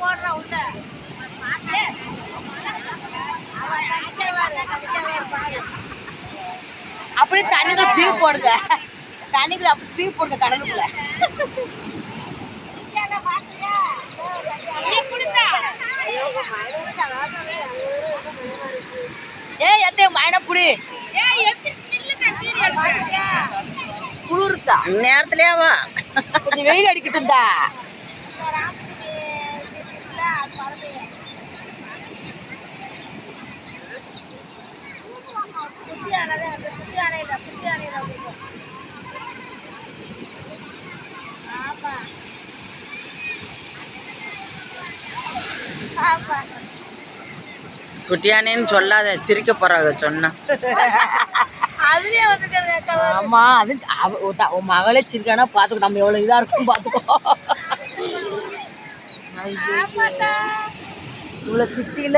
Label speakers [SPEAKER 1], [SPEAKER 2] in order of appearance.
[SPEAKER 1] ஓடுறான் உள்ள?
[SPEAKER 2] அப்படியே தண்ணிக்குள்ள தீ போடுங்க. தண்ணிக்குள்ள அப்படி தீ போடுங்க கடலுக்குள்ள. ஏய் எத்தைய மயன புடி. குளிர்தா
[SPEAKER 3] நேரத்துலயே வா
[SPEAKER 2] கொஞ்சம் வெயில்
[SPEAKER 3] குட்டியானேன்னு சொல்லாத சிரிக்க போறாங்க சொன்னா.
[SPEAKER 1] அதுலயே வந்துட்டு
[SPEAKER 2] ஆமா அது உன் மகளே சிரிக்கானா பாத்துக்கோ நம்ம எவ்வளவு இதா இருக்கும் பாத்துக்கோ. இவ்வளவு சிட்டியில